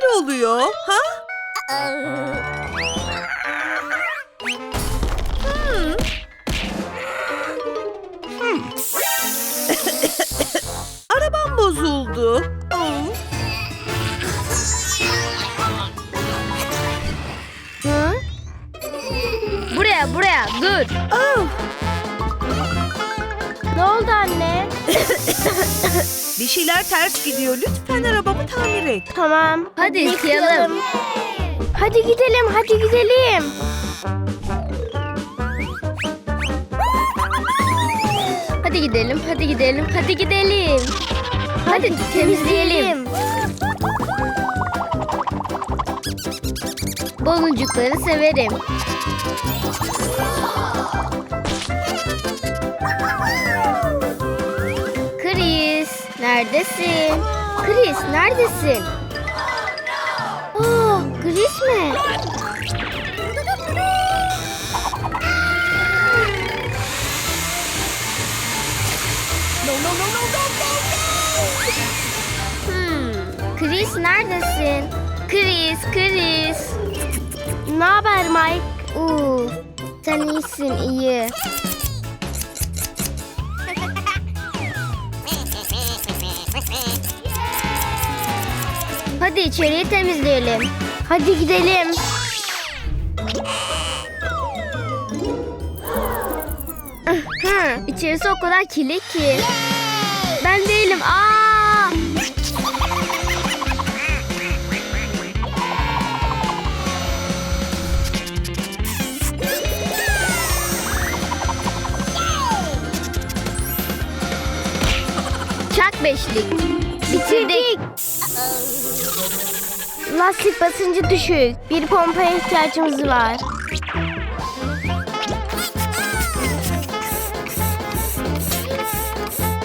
neler oluyor? Ha? Hmm. Hmm. Arabam bozuldu. Buraya buraya dur. Oh. Bir şeyler ters gidiyor. Lütfen arabamı tamir et. Tamam. Hadi yıkayalım. Hadi gidelim, hadi gidelim. Hadi gidelim, hadi gidelim, hadi gidelim. Hadi temizleyelim. Baloncukları severim. Neredesin? Chris, neredesin? Aa, Chris mi? Hmm, Chris neredesin? Chris, Chris. Ne haber Mike? Oo, sen iyisin, iyi. Hadi içeriği temizleyelim. Hadi gidelim. Hı, içerisi o kadar kirli ki. Ben değilim. Aa! Çak beşlik. Bitirdik. Lastik basıncı düşük. Bir pompaya ihtiyacımız var.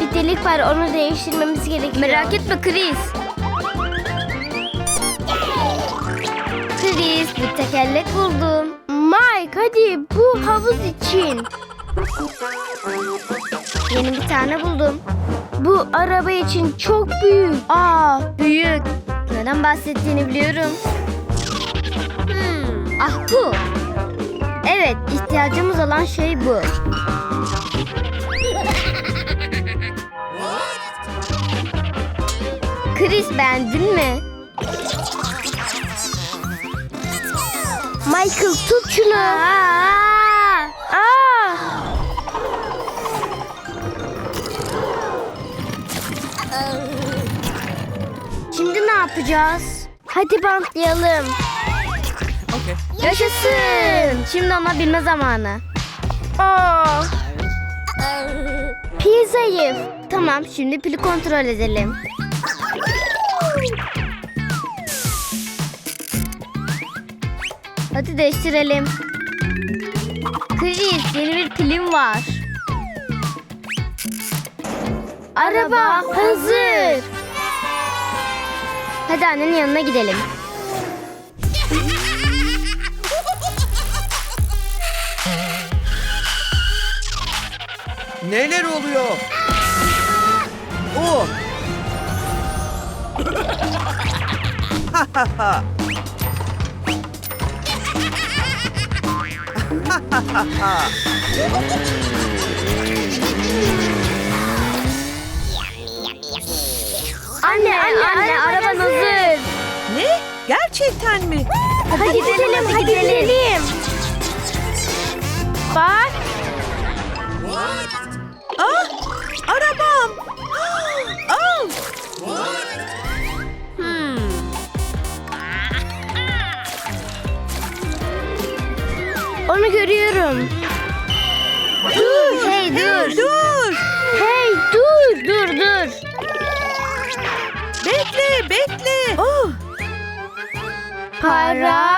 Bir delik var onu değiştirmemiz gerekiyor. Merak etme Chris. Chris bir tekerlek buldum. Mike hadi bu havuz için. Yeni bir tane buldum. Bu araba için çok büyük. Aa büyük. Neden bahsettiğini biliyorum. Hmm, ah bu. Evet ihtiyacımız olan şey bu. Chris beğendin mi? Michael tut şunu. Aa! Yapacağız? Hadi bantlayalım. Okay. Yaşasın. Şimdi ona bilme zamanı. Aa. Pil zayıf. Tamam şimdi pili kontrol edelim. Hadi değiştirelim. Chris yeni bir pilim var. Araba hazır. Hadi annenin yanına gidelim. Neler oluyor? Oh. Ha ha ha. Ha ha ha ha. Anne, anne, anne, araban hazır. Ne? Gerçekten mi? Hadi, gidelim, hadi gidelim. Bak. Ah! Arabam! Ah! Hmm. Onu görüyorum. Dur. Hey dur. Dur! Para.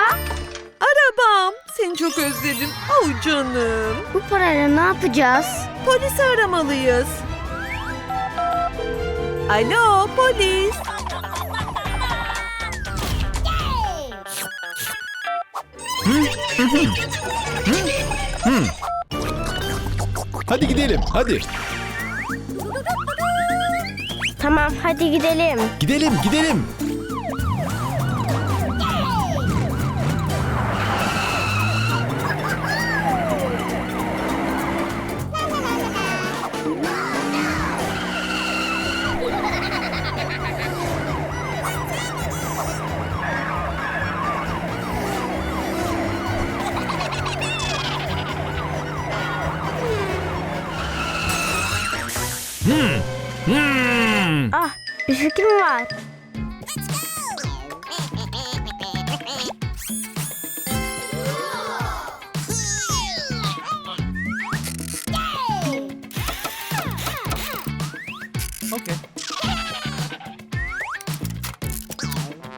Arabam. Seni çok özledim. Oh canım. Bu parayla ne yapacağız? Polisi aramalıyız. Alo polis. Hadi gidelim, hadi. Tamam hadi gidelim. Gidelim, gidelim.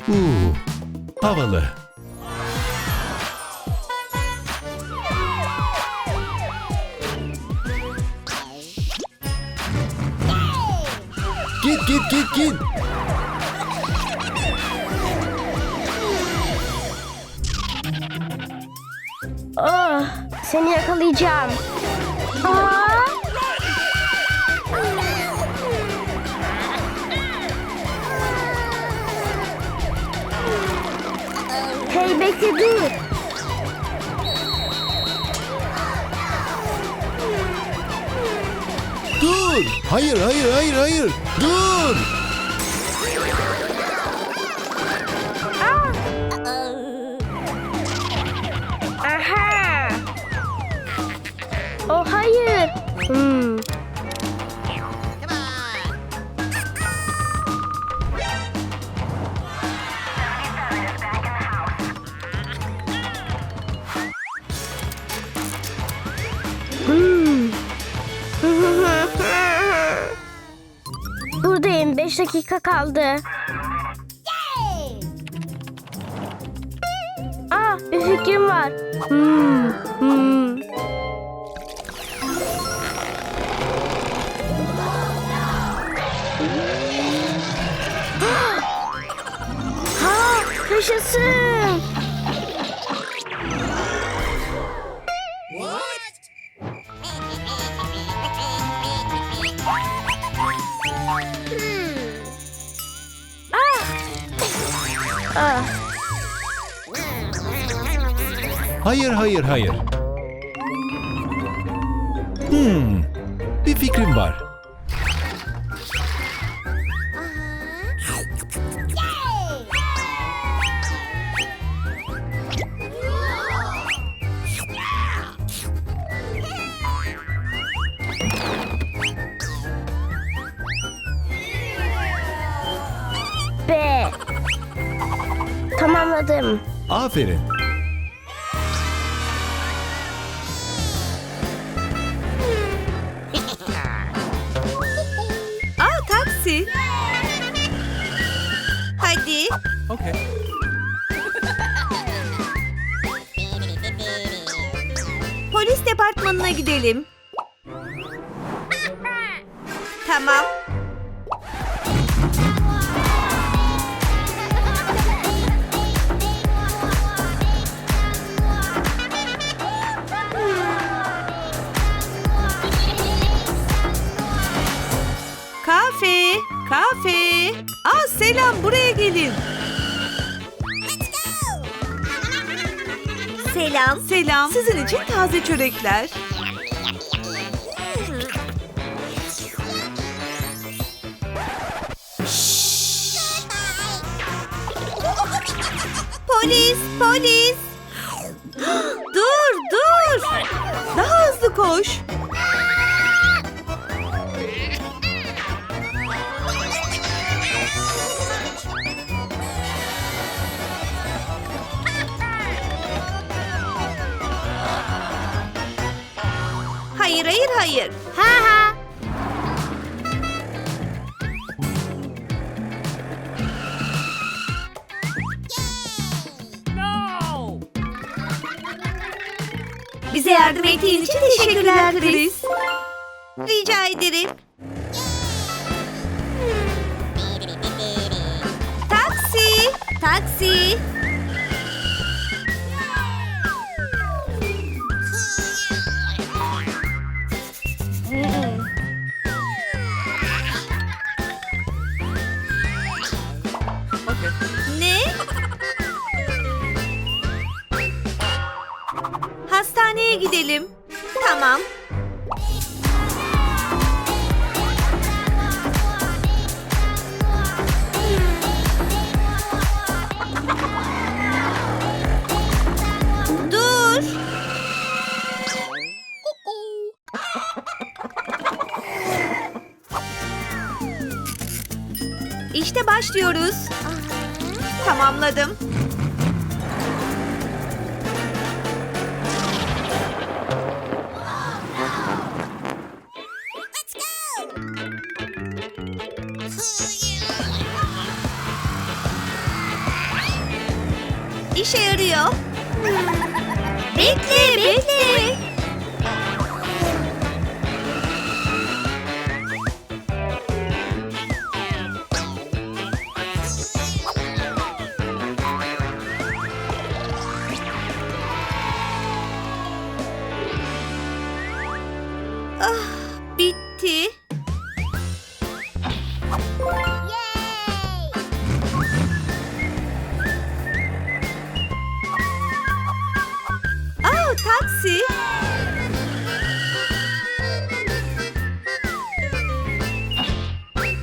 Uuu, havalı. Git git git git. Oh, seni yakalayacağım. Aa! Hey bekle dur. Dur. Hayır hayır hayır hayır. Dur. Aha. Oh hayır. Hmm. Buradayım. Beş dakika kaldı. Aa, bir fikrim var. Hmm, hmm. Ha, yaşasın. Hayır hayır hayır. Hmm. Bir fikrim var. B. Tamamladım. Aferin. Hadi. Polis departmanına gidelim. Tamam. Selam. Selam. Sizin için taze çörekler. Polis, polis. Dur, dur. Daha hızlı koş. Hayır, hayır, hayır. Ha ha. Bize yardım ettiğin için teşekkürler Chris. Rica ederim. Taksi, taksi. Hastaneye gidelim. Tamam. Dur. İşte başlıyoruz. Tamamladım. Taksi.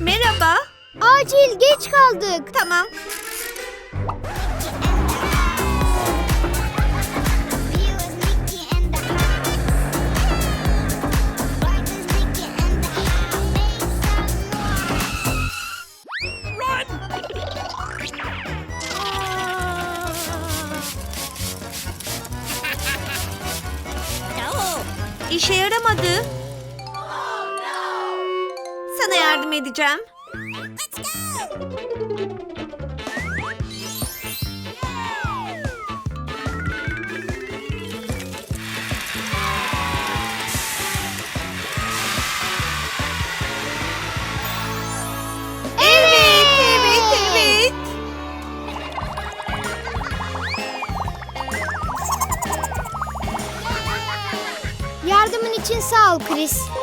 Merhaba. Acil geç kaldık. Tamam. İşe yaramadı. Sana yardım edeceğim. Ol Chris.